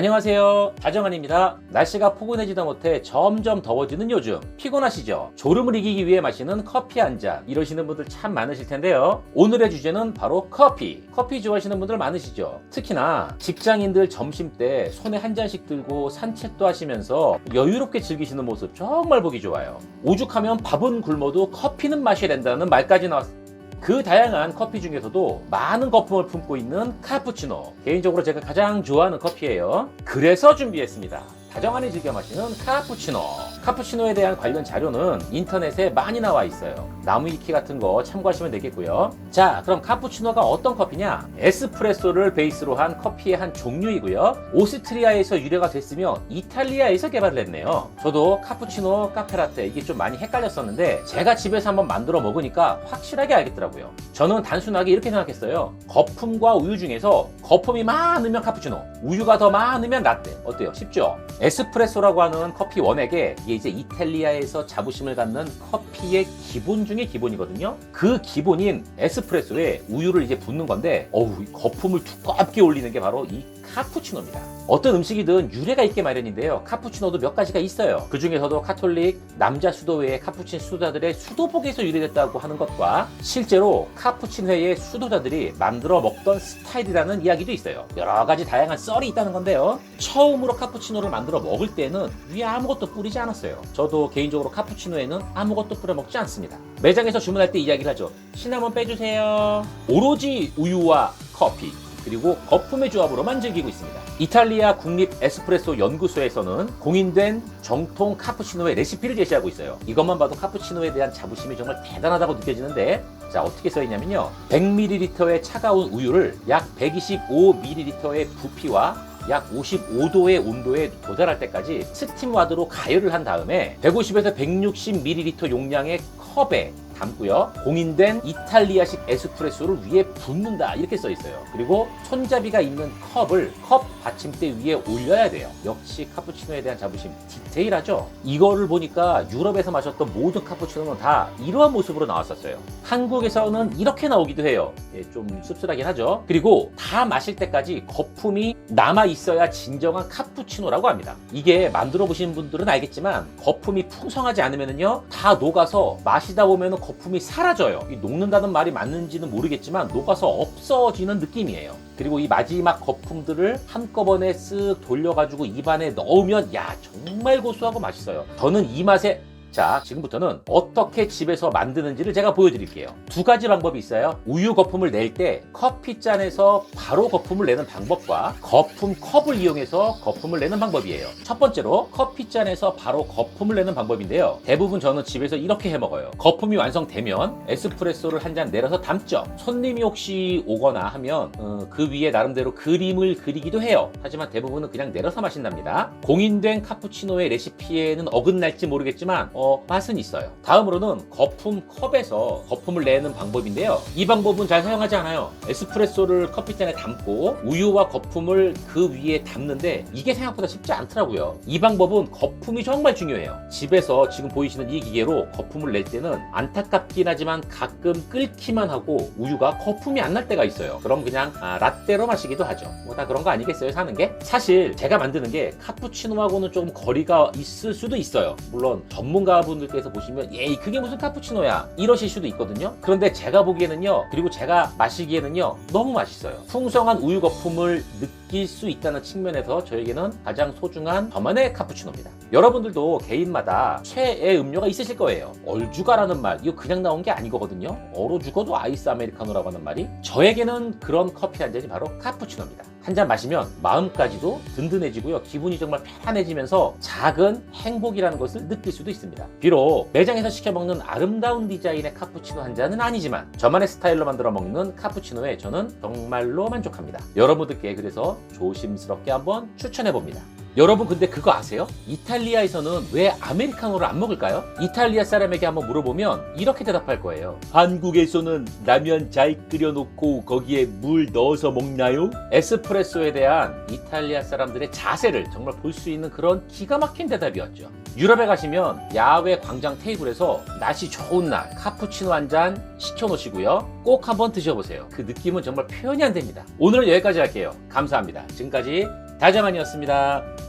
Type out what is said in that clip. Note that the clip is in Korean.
안녕하세요. 다정한입니다. 날씨가 포근해지다 못해 점점 더워지는 요즘 피곤하시죠? 졸음을 이기기 위해 마시는 커피 한 잔 이러시는 분들 참 많으실 텐데요. 오늘의 주제는 바로 커피. 커피 좋아하시는 분들 많으시죠? 특히나 직장인들 점심 때 손에 한 잔씩 들고 산책도 하시면서 여유롭게 즐기시는 모습 정말 보기 좋아요. 오죽하면 밥은 굶어도 커피는 마셔야 된다는 말까지 나왔습니다. 그 다양한 커피 중에서도 많은 거품을 품고 있는 카푸치노. 개인적으로 제가 가장 좋아하는 커피예요. 그래서 준비했습니다. 다정한이 즐겨 마시는 카푸치노. 카푸치노에 대한 관련 자료는 인터넷에 많이 나와 있어요. 나무 위키 같은 거 참고하시면 되겠고요. 자, 그럼 카푸치노가 어떤 커피냐? 에스프레소를 베이스로 한 커피의 한 종류이고요. 오스트리아에서 유래가 됐으며 이탈리아에서 개발을 했네요. 저도 카푸치노, 카페라떼 이게 좀 많이 헷갈렸었는데 제가 집에서 한번 만들어 먹으니까 확실하게 알겠더라고요. 저는 단순하게 이렇게 생각했어요. 거품과 우유 중에서 거품이 많으면 카푸치노, 우유가 더 많으면 라떼. 어때요? 쉽죠? 에스프레소라고 하는 커피 원액에 이게 이제 이탈리아에서 자부심을 갖는 커피의 기본 중에 기본이거든요. 그 기본인 에스프레소에 우유를 이제 붓는 건데, 어우, 이 거품을 두껍게 올리는 게 바로 이 카푸치노입니다. 어떤 음식이든 유래가 있게 마련인데요. 카푸치노도 몇 가지가 있어요. 그 중에서도 카톨릭 남자 수도회의 카푸친 수도자들의 수도복에서 유래됐다고 하는 것과 실제로 카푸친회의 수도자들이 만들어 먹던 스타일이라는 이야기도 있어요. 여러 가지 다양한 썰이 있다는 건데요. 처음으로 카푸치노를 만들어 먹을 때는 위에 아무것도 뿌리지 않았어요. 저도 개인적으로 카푸치노에는 아무것도 뿌려 먹지 않습니다. 매장에서 주문할 때 이야기를 하죠. 시나몬 빼주세요. 오로지 우유와 커피. 그리고 거품의 조합으로만 즐기고 있습니다. 이탈리아 국립 에스프레소 연구소에서는 공인된 정통 카푸치노의 레시피를 제시하고 있어요. 이것만 봐도 카푸치노에 대한 자부심이 정말 대단하다고 느껴지는데 자 어떻게 써있냐면요. 100ml의 차가운 우유를 약 125ml의 부피와 약 55도의 온도에 도달할 때까지 스팀 와드로 가열을 한 다음에 150에서 160ml 용량의 컵에 담고요. 공인된 이탈리아식 에스프레소를 위에 붓는다 이렇게 써 있어요. 그리고 손잡이가 있는 컵을 컵 받침대 위에 올려야 돼요. 역시 카푸치노에 대한 자부심 디테일하죠. 이거를 보니까 유럽에서 마셨던 모든 카푸치노는 다 이러한 모습으로 나왔었어요. 한국에서는 이렇게 나오기도 해요. 예, 좀 씁쓸하긴 하죠. 그리고 다 마실 때까지 거품이 남아 있어야 진정한 카푸치노라고 합니다. 이게 만들어 보신 분들은 알겠지만 거품이 풍성하지 않으면요 다 녹아서 마시다 보면은 거품이 사라져요. 이 녹는다는 말이 맞는지는 모르겠지만 녹아서 없어지는 느낌이에요. 그리고 이 마지막 거품들을 한꺼번에 쓱 돌려가지고 입안에 넣으면 야 정말 고소하고 맛있어요. 저는 이 맛에 자, 지금부터는 어떻게 집에서 만드는지를 제가 보여드릴게요. 두 가지 방법이 있어요. 우유 거품을 낼 때 커피잔에서 바로 거품을 내는 방법과 거품 컵을 이용해서 거품을 내는 방법이에요. 첫 번째로 커피잔에서 바로 거품을 내는 방법인데요. 대부분 저는 집에서 이렇게 해 먹어요. 거품이 완성되면 에스프레소를 한 잔 내려서 담죠. 손님이 혹시 오거나 하면 어, 그 위에 나름대로 그림을 그리기도 해요. 하지만 대부분은 그냥 내려서 마신답니다. 공인된 카푸치노의 레시피에는 어긋날지 모르겠지만 어, 맛은 있어요. 다음으로는 거품 컵에서 거품을 내는 방법인데요. 이 방법은 잘 사용하지 않아요. 에스프레소를 커피잔에 담고 우유와 거품을 그 위에 담는데 이게 생각보다 쉽지 않더라고요. 이 방법은 거품이 정말 중요해요. 집에서 지금 보이시는 이 기계로 거품을 낼 때는 안타깝긴 하지만 가끔 끓기만 하고 우유가 거품이 안 날 때가 있어요. 그럼 그냥 아, 라떼로 마시기도 하죠. 뭐 다 그런 거 아니겠어요, 사는 게? 사실 제가 만드는 게 카푸치노하고는 조금 거리가 있을 수도 있어요. 물론 전문 가분들께서 보시면 예이 그게 무슨 카푸치노야 이러실 수도 있거든요. 그런데 제가 보기에는요, 그리고 제가 마시기에는요 너무 맛있어요. 풍성한 우유 거품을 느낄 수 있다는 측면에서 저에게는 가장 소중한 저만의 카푸치노입니다. 여러분들도 개인마다 최애 음료가 있으실 거예요. 얼죽아라는 말 이거 그냥 나온 게 아니거든요. 얼어 죽어도 아이스 아메리카노라고 하는 말이 저에게는 그런 커피 한 잔이 바로 카푸치노입니다. 한 잔 마시면 마음까지도 든든해지고요. 기분이 정말 편안해지면서 작은 행복이라는 것을 느낄 수도 있습니다. 비록 매장에서 시켜 먹는 아름다운 디자인의 카푸치노 한 잔은 아니지만 저만의 스타일로 만들어 먹는 카푸치노에 저는 정말로 만족합니다. 여러분들께 그래서 조심스럽게 한번 추천해 봅니다. 여러분 근데 그거 아세요? 이탈리아에서는 왜 아메리카노를 안 먹을까요? 이탈리아 사람에게 한번 물어보면 이렇게 대답할 거예요. 한국에서는 라면 잘 끓여놓고 거기에 물 넣어서 먹나요? 에스프레소에 대한 이탈리아 사람들의 자세를 정말 볼 수 있는 그런 기가 막힌 대답이었죠. 유럽에 가시면 야외 광장 테이블에서 날씨 좋은 날 카푸치노 한 잔 시켜놓으시고요. 꼭 한번 드셔보세요. 그 느낌은 정말 표현이 안 됩니다. 오늘은 여기까지 할게요. 감사합니다. 지금까지 다정한이었습니다.